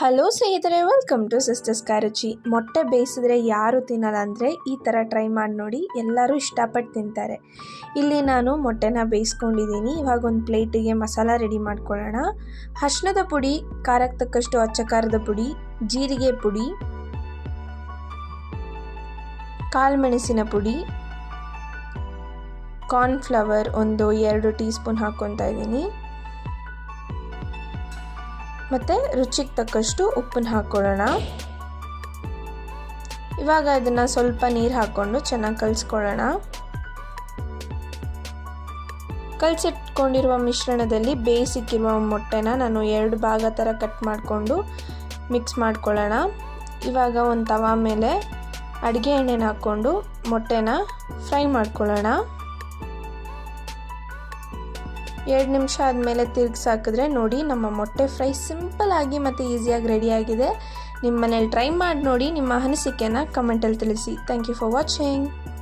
Hello ಸ್ನೇಹಿತರೆ welcome to sisters ಕಾರುಚಿ ಮೊಟ್ಟೆ ಬೇಯಿಸಿದ್ರೆ ಯಾರು ತಿನ್ನಲ್ಲ ಅಂದರೆ ಈ ಥರ ಟ್ರೈ ಮಾಡಿ ನೋಡಿ, ಎಲ್ಲರೂ ಇಷ್ಟಪಟ್ಟು ತಿಂತಾರೆ. ಇಲ್ಲಿ ನಾನು ಮೊಟ್ಟೆನ ಬೇಯಿಸ್ಕೊಂಡಿದ್ದೀನಿ. ಇವಾಗ ಒಂದು ಪ್ಲೇಟಿಗೆ ಮಸಾಲ ರೆಡಿ ಮಾಡ್ಕೊಳ್ಳೋಣ. ಹಶ್ನದ ಪುಡಿ ಖಾರಕ್ಕೆ ತಕ್ಕಷ್ಟು ಅಚ್ಚ ಖಾರದ ಪುಡಿ, ಜೀರಿಗೆ ಪುಡಿ, ಕಾಳು ಮೆಣಸಿನ ಪುಡಿ ಕಾರ್ನ್ಫ್ಲವರ್ ಒಂದು ಎರಡು ಟೀ ಸ್ಪೂನ್ ಹಾಕ್ಕೊತಾ ಇದ್ದೀನಿ. ಮತ್ತು ರುಚಿಗೆ ತಕ್ಕಷ್ಟು ಉಪ್ಪನ್ನು ಹಾಕ್ಕೊಳ್ಳೋಣ. ಇವಾಗ ಇದನ್ನು ಸ್ವಲ್ಪ ನೀರು ಹಾಕ್ಕೊಂಡು ಚೆನ್ನಾಗಿ ಕಲಿಸ್ಕೊಳ್ಳೋಣ. ಕಲಸಿಟ್ಕೊಂಡಿರುವ ಮಿಶ್ರಣದಲ್ಲಿ ಬೇಯಿಸಿಕ್ಕಿರುವ ಮೊಟ್ಟೆನ ನಾನು ಎರಡು ಭಾಗ ಥರ ಕಟ್ ಮಾಡಿಕೊಂಡು ಮಿಕ್ಸ್ ಮಾಡ್ಕೊಳ್ಳೋಣ. ಇವಾಗ ಒಂದು ತವಾ ಮೇಲೆ ಅಡುಗೆ ಎಣ್ಣೆನ ಹಾಕ್ಕೊಂಡು ಮೊಟ್ಟೆನ ಫ್ರೈ ಮಾಡ್ಕೊಳ್ಳೋಣ. ಎರಡು ನಿಮಿಷ ಆದಮೇಲೆ ತಿರುಗಿಸಿ ಹಾಕಿದ್ರೆ ನೋಡಿ ನಮ್ಮ ಮೊಟ್ಟೆ ಫ್ರೈ ಸಿಂಪಲ್ ಆಗಿ ಮತ್ತು ಈಸಿಯಾಗಿ ರೆಡಿಯಾಗಿದೆ ನಿಮ್ಮ ಮನೇಲಿ ಟ್ರೈ ಮಾಡಿ ನೋಡಿ ನಿಮ್ಮ ಅನಿಸಿಕೆನ ಕಮೆಂಟಲ್ಲಿ ತಿಳಿಸಿ. Thank you for watching